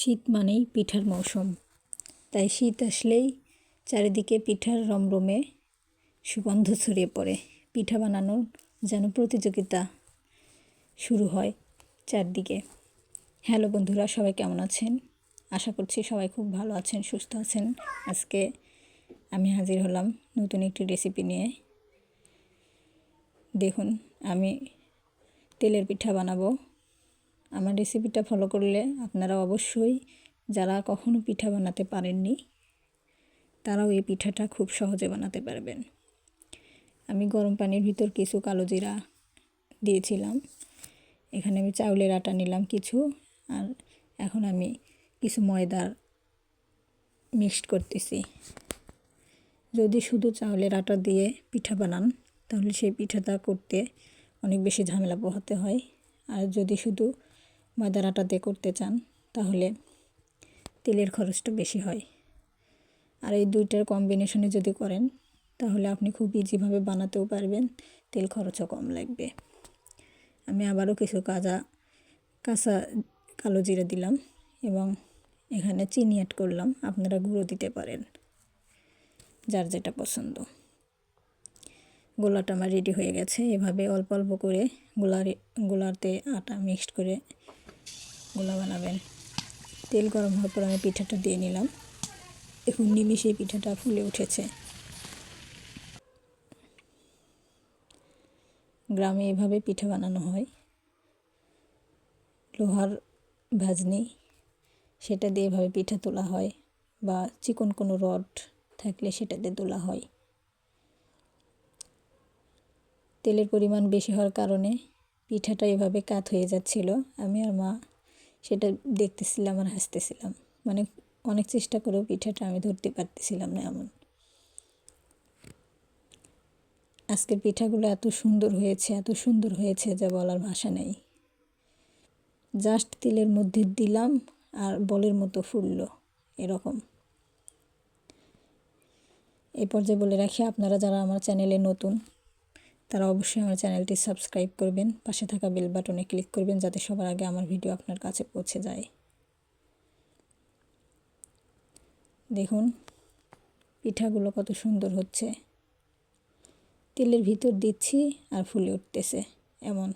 শীত মানেই পিঠার মৌসুম। তাই শীত আসলেই চারিদিকে পিঠার রমরমে সুগন্ধ ছড়িয়ে পড়ে। পিঠা বানানোর যেন প্রতিযোগিতা শুরু হয় চারদিকে। হ্যালো বন্ধুরা, সবাই কেমন আছেন? আশা করছি সবাই খুব ভালো আছেন, সুস্থ আছেন। আজকে আমি হাজির হলাম নতুন একটি রেসিপি নিয়ে। দেখুন, আমি তেলের পিঠা বানাবো। আমার রেসিপিটা ফলো করলে আপনারা অবশ্যই যারা কখনো পিঠা বানাতে পারেননি, তারাও এই পিঠাটা খুব সহজে বানাতে পারবেন। আমি গরম পানির ভিতর কিছু কালো জিরা দিয়েছিলাম। এখানে আমি চাউলের আটা নিলাম কিছু আর এখন আমি কিছু ময়দার মিক্সড করতেছি। যদি শুধু চাউলের আটা দিয়ে পিঠা বানান, তাহলে সেই পিঠাটা করতে অনেক বেশি ঝামেলা পোহাতে হয়। আর যদি শুধু ময়দার আটা দিয়ে করতে চান, তাহলে তেলের খরচটা বেশি হয়। আর এই দুইটার কম্বিনেশনে যদি করেন, তাহলে আপনি খুব ইজিভাবে বানাতেও পারবেন, তেল খরচও কম লাগবে। আমি আবারও কিছু কাঁচা কাঁচা কালো জিরা দিলাম এবং এখানে চিনি অ্যাড করলাম, আপনারা গুঁড়ো দিতে পারেন, যার যেটা পছন্দ। গোলাটা আমার রেডি হয়ে গেছে, এভাবে অল্প অল্প করে গোলা গোলাতে আটা মিক্সড করে গোলা বানাবেন। তেল গরম হওয়ার পর আমি পিঠাটা দিয়ে নিলাম। এখন নিমিশে পিঠাটা ফুলে উঠেছে। গ্রামে এভাবে পিঠা বানানো হয়। লোহার ভাজনি, সেটা দিয়ে এভাবে পিঠা তোলা হয় বা চিকন কোনো রড থাকলে সেটা দিয়ে তোলা হয়। তেলের পরিমাণ বেশি হওয়ার কারণে পিঠাটা এভাবে কাত হয়ে যাচ্ছিল। আমি আর মা সেটা দেখতেছিলাম আর হাসতেছিলাম। মানে অনেক চেষ্টা করেও পিঠাটা আমি ধরতে পারতেছিলাম না এমন। আজকের পিঠাগুলো এত সুন্দর হয়েছে, এত সুন্দর হয়েছে যা বলার ভাষা নেই। জাস্ট তিলের মধ্যে দিলাম আর বলের মতো ফুললো, এরকম। এই পর্যায়ে বলে রাখি, আপনারা যারা আমার চ্যানেলে নতুন তারা অবশ্যই আমার চ্যানেলটি সাবস্ক্রাইব করবেন, পাশে থাকা বেল বাটনে ক্লিক করবেন যাতে সবার আগে আমার ভিডিও আপনার কাছে পৌঁছে যায়। দেখুন, পিঠাগুলো কত সুন্দর হচ্ছে। তেলের ভিতর দিচ্ছি আর ফুলে উঠতেছে, এমন।